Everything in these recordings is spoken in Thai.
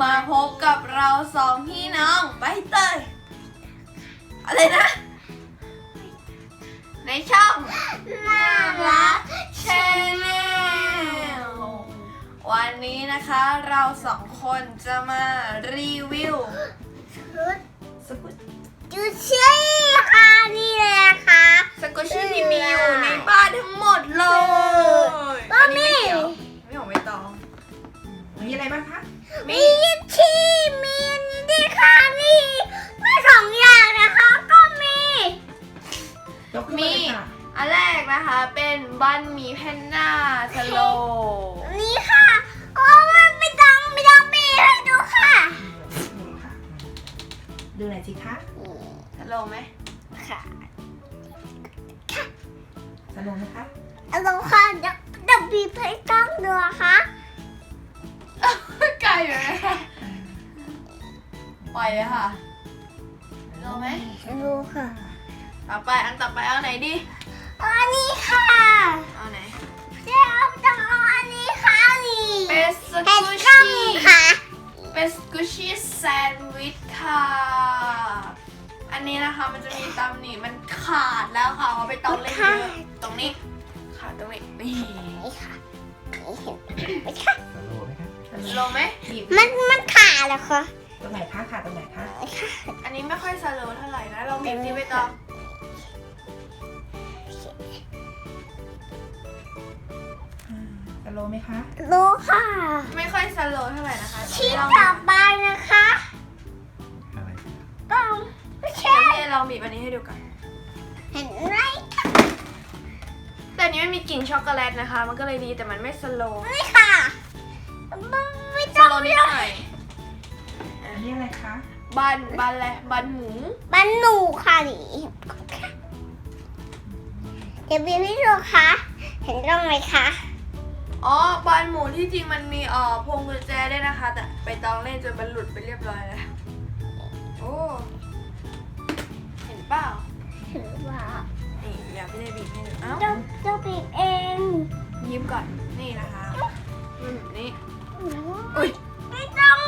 มาพบกับเราสองพี่น้องใบเตยอะไรนะ ในช่องน่ารักชแนลวันนี้นะคะเราสองคนจะมารีวิวชุดสกุตจูชี่ค่ บันหมีแพนด้าสโลนี่ค่ะ โอ้มันไม่ต้องไม่ต้องมีให้ดูค่ะนี่ค่ะ ดูหน่อยสิคะสโลไหมค่ะสนุกไหมคะเอาลงค่ะเดี๋ยวเดี๋ยวบีบให้ต้องดูนะคะไกลอยู่นะคะปล่อยเลยค่ะสโลไหมดูค่ะ ต่อไปอันต่อไปเอาไหนดี อันนี้ค่ะเอาไหนเดี๋ยวต้องเอาอันนี้ค่ะนี่เป็นสเห็นกุชกล้องชี่ค่ะเป็นสกุชชี่แซนด์วิชค่ะ อันนี้นะคะมันจะมีตำหนิมันขาดแล้วค่ะเพราะไปต้องเล่นเยอะตรงนี้ขาดตรงนี้นี่นี่ค่ะนี่เห็นไหมคะสนุกไหมคะสโลไหมบีบมันมันขาดเหรอคะตรงไหนคะขาตรงไหนคะ อันนี้ไม่ค่อยสโลเท่าไหร่นะลองบีบที่ไปตอง โลว์ไหมคะ รู้ค่ะไม่ค่อยสโลเท่าไหร่นะคะชิ้นลองต่อไปนะคะ อะไรต้องไม่ใช่เดี๋ยวลองบีบอันนี้ให้ดูกันเห็นไหมแต่อันนี้ไม่มีกลิ่นช็อกโกแลตนะคะ มันก็เลยดีแต่มันไม่สโลนี่ค่ะไม่สต้องโลนิดหน่อยอันนี้อะไรคะบันบันอะไรบันหมูบันหนูค่ะนี่เดี๋ยวบีบให้ดูค่ะ เห็นตรงไหมคะ อ๋อบันหมูที่จริงมันมีเอ่อพวงกุญแจด้วยนะคะ แต่ไปตองเล่นจนมันหลุดไปเรียบร้อยแล้ว โอ้ เห็นเปล่าเห็นว่านี่อย่าพี่ได้บีบให้ดูเอ้าเจ้าเจ้าบีบเองยิ้มก่อน นี่นะคะอืมนี่ อุ้ยไม่ต้อง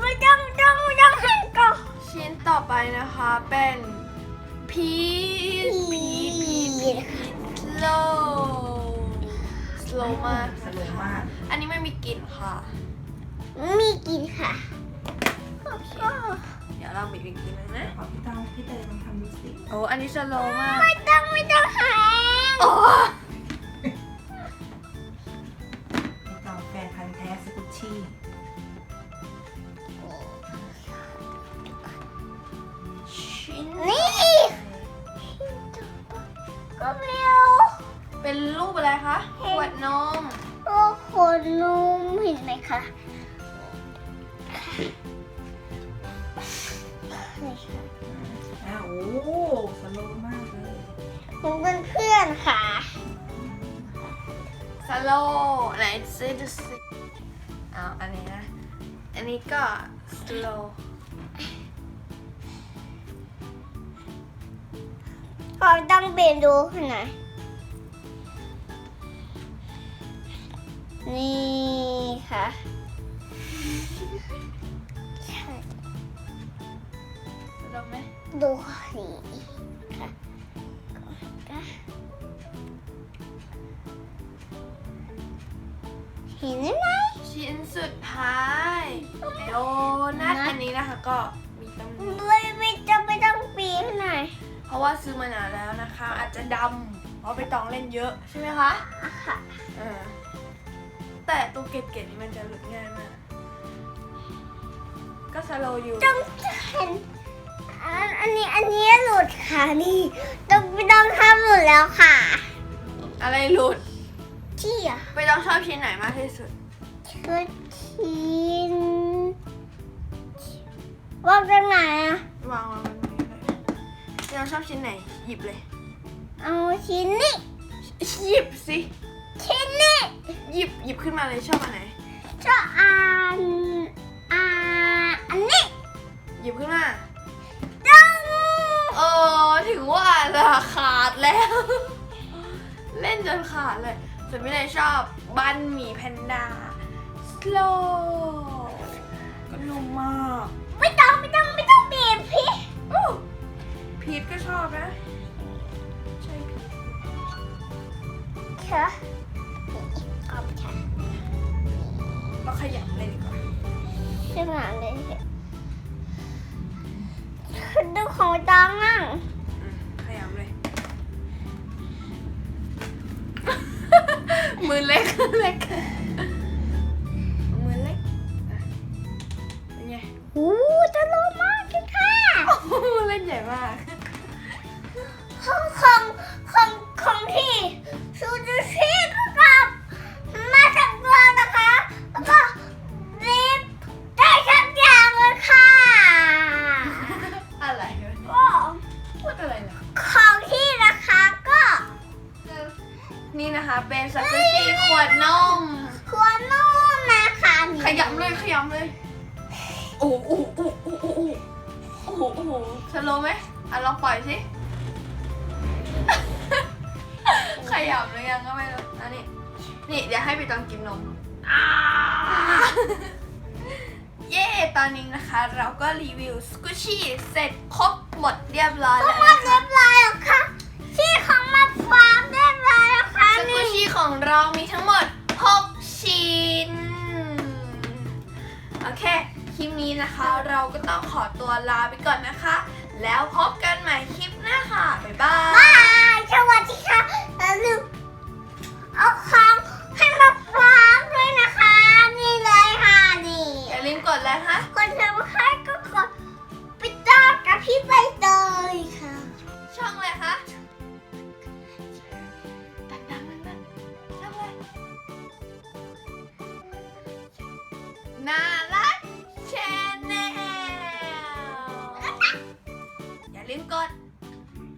ไม่ต้องไม่ต้องไม่ต้องให้ก่อนชิ้นต่อไปนะคะเป็นพีชพีชพีชพีชสโลส โลมากสโลว์มาก อันนี้ไม่มีกลิ่นค่ะ มีกินค่ะเดี๋ยวเราบีบอีกทีนึงนะ ขอพี่เต้าพี่เตยลองทำดูสิโอ้ อันนี้สโลมาก ไม่ต้องไม่ต้องหาโอ้พี่เต้าแฟนพันธ์แท้สกุชชี่ชิ้นนี่ก็เร็ว เป็นรูปอะไรคะขวดนมโอ้คนนุ่มเห็นไหมคะนี่ค่ะอ้าวโอ้สโลว์มากเลยเพื่อนเพื่อนๆค่ะ สโลไหนซิดูสิเอาอันนี้นะ อันนี้ก็สโลขอต้องเปลี่ยนดูหน่อย นี่ค่ะใช่สโลไหมดูนี่ค่ะเห็นไหมชิ้นสุดท้ายโดนัทอันนี้นะคะก็มีตำหนิไม่ไม่จะไม่ต้องปีนหน่อยเพราะว่าซื้อมานานแล้วนะคะ อาจจะดำเพราะไปตองเล่นเยอะใช่ไหมคะค่ะเออ แต่ตัวเกล็ดๆนี่มันจะหลุดง่ายมาก ก็สโลอยู่ต้องเห็นอันอันนี้อันนี้หลุดค่ะนี่ต้องไม่ต้องทำหลุดแล้วค่ะอะไรหลุดที่อะไปต้องชอบชิ้นไหนมากที่สุดชุดชิ้นว่ากันไหนอะวางวางไว้ตรงนี้เลยไปต้องชอบชิ้นไหนหยิบเลย เอาชิ้นนี้หยิบสิชิ้นนี้ หยิบหยิบขึ้นมาเลยชอบอันไหนจะอ่านอ่าอันนี้หยิบขึ้นมาจังเออถึงว่าละขาดแล้ว เล่นจนขาดเลยส่วนพี่นายชอบบันหมี่แพนด้า slow นุ่มมากไม่ต้องไม่ต้องไม่ต้องบีบพี่อู้พีทก็ชอบนะ ใช่พีทเค่ะข อบค่ะเราขยำเลยดีกว่าขึ้นมาเลยดูของจองนั่งอืมขยำเลย มือเล็กเล็ก เป็นสกุชี่ขวดนมควรนุ่มนะคะขยำเลยขยำเลยโอ้โหโอ้โหโอ้โหโอ้โหโอ้โหสโลว์ไหมอะลองปล่อยสิ ขยำเลยยังก็ไม่รู้อันนี้นี่เดี๋ยวให้ไปตองกินนมอ่าเย้ตอนนี้นะคะ เราก็รีวิวสกุชี่เสร็จครบหมดเรียบร้อยก็แล้วมานะเรียคะบร้อยแล้วค่ะ ชี่ของเรามีทั้งหมด 6 ชิ้น โอเค คลิปนี้นะคะ เราก็ต้องขอตัวลาไปก่อนนะคะ แล้วพบกันใหม่คลิปหน้าค่ะ บ๊ายบาย บายสวัสดีค่ะอย่าลืมเอาของให้มาฟาร์มด้วยนะคะ นี่เลยค่ะนี่อย่าลืมกดไลค์ค่ะคนทำให้ ลืมกด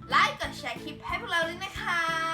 ไลค์กดแชร์คลิปให้พวกเราด้วยนะคะ